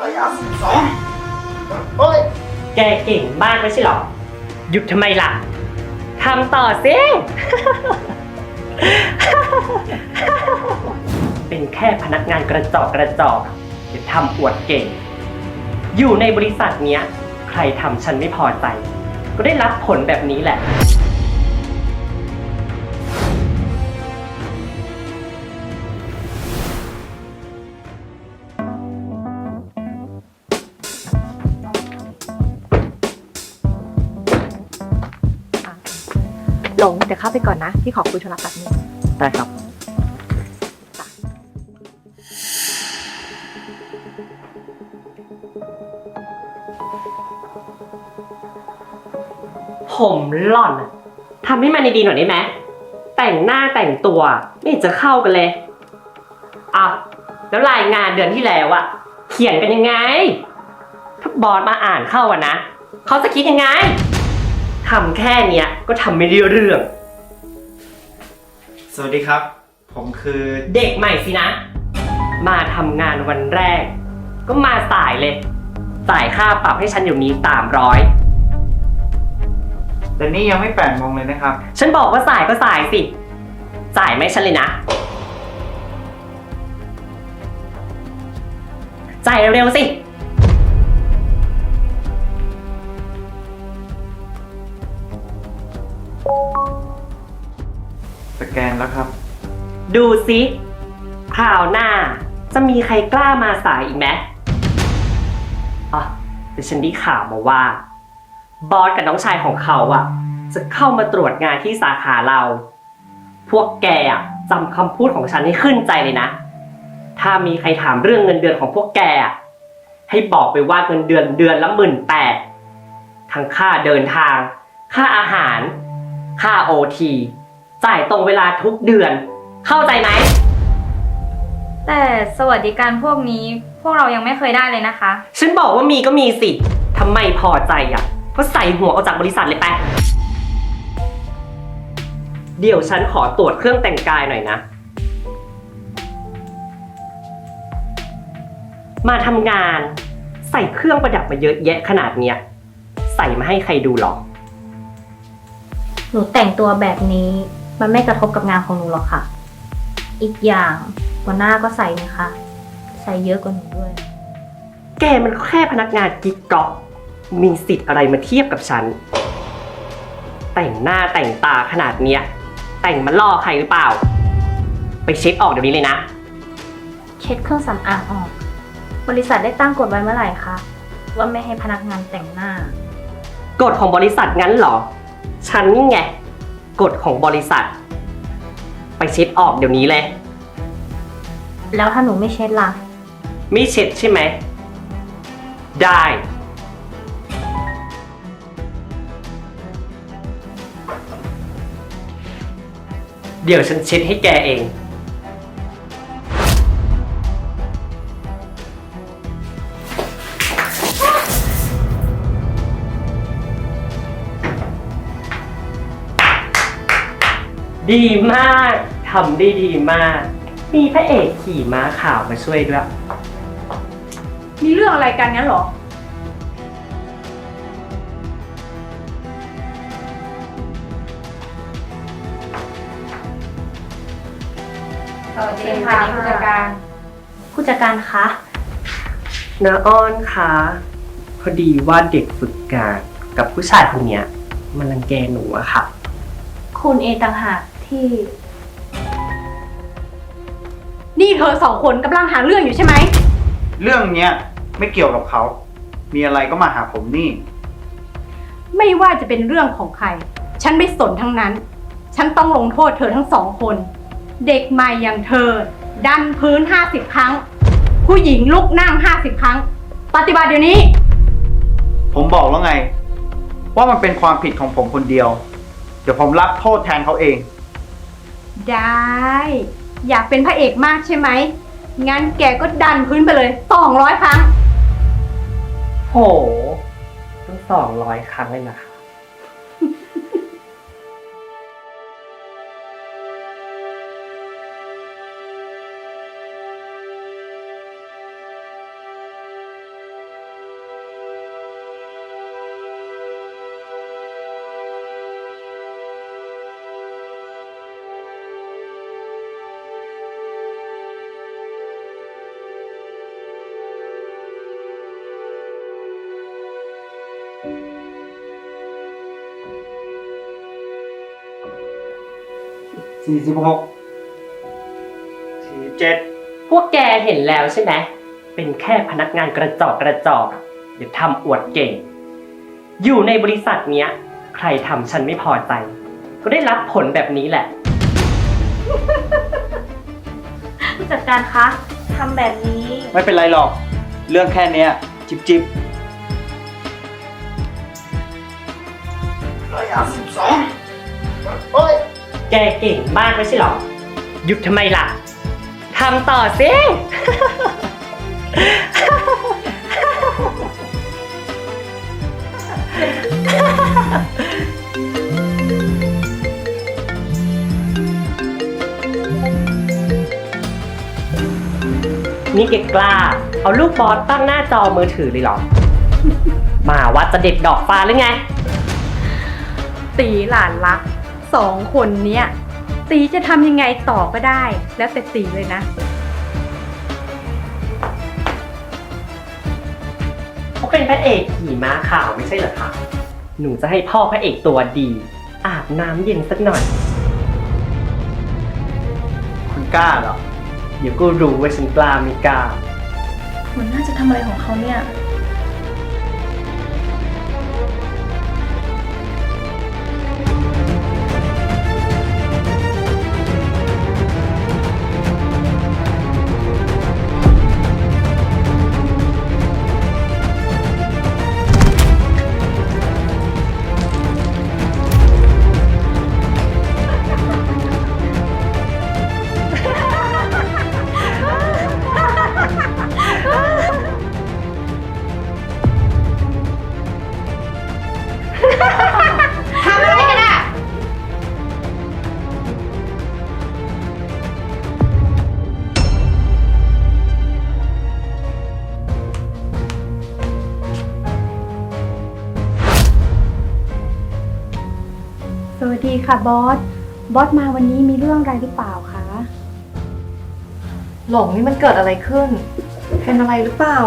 ร้อยาสิบสองเฮ้ย แกเก่งมากไม่ใช่หรอ หยุดทำไมล่ะ ทำต่อสิ เป็นแค่พนักงานกระจอกกระจอกอย่าทำอวดเก่ง อยู่ในบริษัทเนี้ย ใครทำฉันไม่พอใจ ก็ได้รับผลแบบนี้แหละ ไปก่อนนะ พี่ขอคุยโทรศัพท์นึงได้ครับ ผมหล่อนอะทำให้มันดีๆหน่อยได้ไหมแต่งหน้าแต่งตัว ไม่เห็นจะเข้ากันเลยอะแล้วรายงานเดือนที่แล้วอะเขียนกันยังไง ถ้าบอสมาอ่านเข้าอะนะเขาจะคิดยังไงทำแค่เนี้ยก็ทำไม่ได้เรื่อง สวัสดีครับ ผมคือเด็กใหม่สินะ มาทำงานวันแรก ก็มาสายเลยจ่ายค่าปรับให้ฉันอยู่นี้สามร้อยแต่นี่ยังไม่แปดโมงเลยนะครับ ฉันบอกว่าสายก็สายสิ จ่ายไหมฉันเลยนะ จ่ายเร็วๆสิ แกนแล้วครับ ดูสิคราวหน้า จะมีใครกล้ามาสายอีกไหมอ๋อแต่ฉันได้ข่าวมาว่า บอสกับน้องชายของเขาอะจะเข้ามาตรวจงานที่สาขาเรา พวกแกอะจำคำพูดของฉันให้ขึ้นใจเลยนะ ถ้ามีใครถามเรื่องเงินเดือนของพวกแกอะให้บอกไปว่าเงินเดือนเดือนละหมื่นแปดทั้งค่าเดินทาง ค่าอาหาร ค่าโอที จ่ายตรงเวลาทุกเดือน เข้าใจไหม แต่สวัสดิการพวกนี้พวกเรายังไม่เคยได้เลยนะคะ ฉันบอกว่ามีก็มีสิทำไมพอใจอะก็ใส่หัวออกจากบริษัทเลยไปเดี๋ยวฉันขอตรวจเครื่องแต่งกายหน่อยนะ มาทำงาน ใส่เครื่องประดับมาเยอะแยะขนาดเนี้ยใส่มาให้ใครดูหรอ หนูแต่งตัวแบบนี้ มันไม่กระทบกับงานของหนูหรอกค่ะ อีกอย่างหัวหน้าก็ใส่นะคะ ใส่เยอะกว่าหนูด้วย แกมันแค่พนักงานกิ๊กก๊อกมีสิทธิ์อะไรมาเทียบกับฉัน แต่งหน้าแต่งตาขนาดเนี้ย แต่งมาล่อใครหรือเปล่า ไปเช็คออกเดี๋ยวนี้เลยนะ เช็ดเครื่องสำอางออก บริษัทได้ตั้งกฎไว้เมื่อไหร่คะ ว่าไม่ให้พนักงานแต่งหน้า กฎของบริษัทงั้นเหรอ ฉันนี่ไง กฎของบริษัท ไปเช็ดออกเดี๋ยวนี้เลย แล้วถ้าหนูไม่เช็ดล่ะ ไม่เช็ดใช่ไหม ได้ เดี๋ยวฉันเช็ดให้แกเอง ดีมากทำได้ดีมาก มีพระเอกขี่ม้าขาวมาช่วยด้วย มีเรื่องอะไรกันงั้นเหรอ สวัสดีค่ะผู้จัดการ ผู้จัดการคะนาอ้อนคะพอดีว่าเด็กฝึกงานกับผู้ชายคนเนี้ยมันรังแกหนูอะค่ะ คุณเอต่างหาก ที่ นี่เธอสองคนกำลังหาเรื่องอยู่ใช่ไหม เรื่องเนี้ยไม่เกี่ยวกับเขา มีอะไรก็มาหาผมนี่ ไม่ว่าจะเป็นเรื่องของใคร ฉันไม่สนทั้งนั้น ฉันต้องลงโทษเธอทั้งสองคน เด็กใหม่อย่างเธอ ดันพื้นห้าสิบครั้ง ผู้หญิงลุกนั่งห้าสิบครั้ง ปฏิบัติเดี๋ยวนี้ ผมบอกแล้วไง ว่ามันเป็นความผิดของผมคนเดียว เดี๋ยวผมรับโทษแทนเขาเอง ได้ อยากเป็นพระเอกมากใช่ไหม งั้นแกก็ดันพื้นไปเลยสองร้อยครั้ง โหตั้งสองร้อยครั้งเลยนะคะ สี่สิบหกสี่สิบเจ็ดพวกแกเห็นแล้วใช่ไหม เป็นแค่พนักงานกระจอกกระจอกอะอย่าทำอวดเก่ง อยู่ในบริษัทเนี้ย ใครทำฉันไม่พอใจ ก็ได้รับผลแบบนี้แหละ ผู้จัดการคะทำแบบนี้ ไม่เป็นไรหรอก เรื่องแค่เนี้ย จิบจิบร้อยห้าสิบสองโอ้ย แกเก่งมากไม่ใช่หรอ หยุดทำไมล่ะ ทำต่อสิ นี่แกกล้า เอาลูกบอสตั้งหน้าจอมือถือเลยเหรอ มาวัดจะเด็ดดอกฟ้าหรือไง ตีหลานรัก สองคนเนี้ยตีจะทำยังไงต่อก็ได้ แล้วแต่ตีเลยนะ เขาเป็นพระเอกขี่ม้าขาวไม่ใช่เหรอคะ หนูจะให้พ่อพระเอกตัวดี อาบน้ำเย็นสักหน่อย คุณกล้าเหรอ เดี๋ยวก็รู้ว่าฉันกล้าไม่กล้าหัวหน้าจะทำอะไรของเขาเนี่ย ค่ะบอส บอสมาวันนี้มีเรื่องอะไรหรือเปล่าคะ หลงนี่มันเกิดอะไรขึ้น เป็นอะไรหรือเปล่า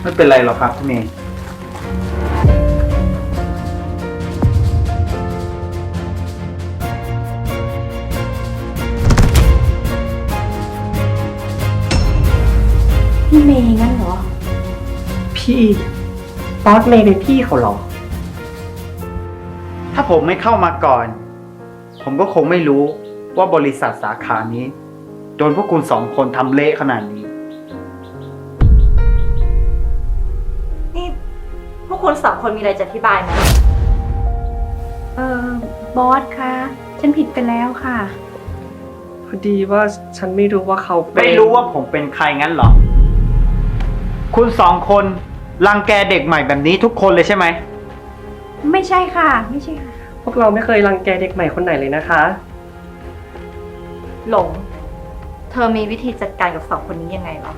ไม่เป็นไรหรอกครับพี่เมย์พี่เมย์งั้นเหรอ พี่ บอสเมย์เป็นพี่เขาเหรอ ถ้าผมไม่เข้ามาก่อน ผมก็คงไม่รู้ว่าบริษัทสาขานี้โดนพวกคุณสองคนทำเละขนาดนี้ นี่ พวกคุณสองคนมีอะไรจะอธิบายไหมเออบอสคะฉันผิดไปแล้วค่ะ พอดีว่าฉันไม่รู้ว่าเขาเป็นไม่รู้ว่าผมเป็นใครงั้นเหรอ คุณสองคน รังแกเด็กใหม่แบบนี้ทุกคนเลยใช่ไหม ไม่ใช่ค่ะ ไม่ใช่ค่ะ พวกเราไม่เคยรังแกเด็กใหม่คนไหนเลยนะคะ หลง เธอมีวิธีจัดการกับสองคนนี้ยังไงเหรอ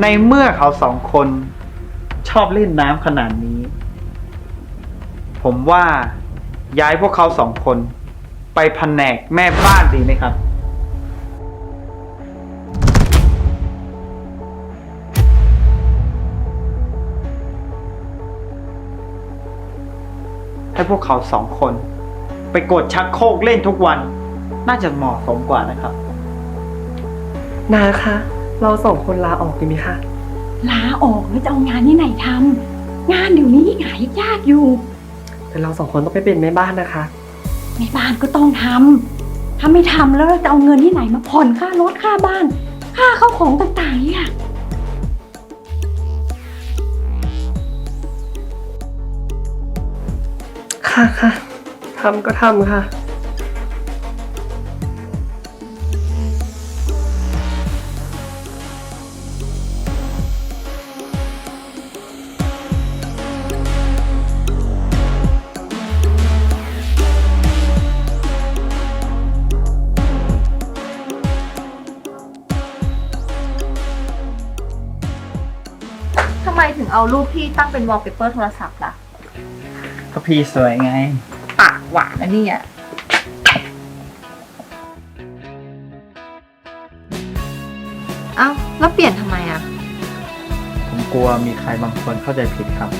ในเมื่อเขาสองคนชอบเล่นน้ำขนาดนี้ ผมว่าย้ายพวกเขาสองคน ไปแผนกแม่บ้านดีไหมครับ ให้พวกเขาสองคน ไปกดชักโครกเล่นทุกวัน น่าจะเหมาะสมกว่านะครับ นาคะ เราสองคนลาออกดีไหมคะ ลาออกแล้วจะเอางานที่ไหนทำงานเดี๋ยวนี้หายยากอยู่ แต่เราสองคนต้องไปเป็นแม่บ้านนะคะ ในบ้านก็ต้องทำถ้าไม่ทำแล้วเราจะเอาเงินที่ไหนมาผ่อนค่ารถค่าบ้าน ค่าเข้าของต่างๆเนี่ย ค่ะค่ะทำก็ทำค่ะ เอารูปพี่ตั้งเป็นวอลเปเปอร์โทรศัพท์ล่ะก็พี่สวยไง ปากหวานนะเนี่ะเอ้าแล้วเปลี่ยนทำไมอะ ผมกลัวมีใครบางคนเข้าใจผิดครับ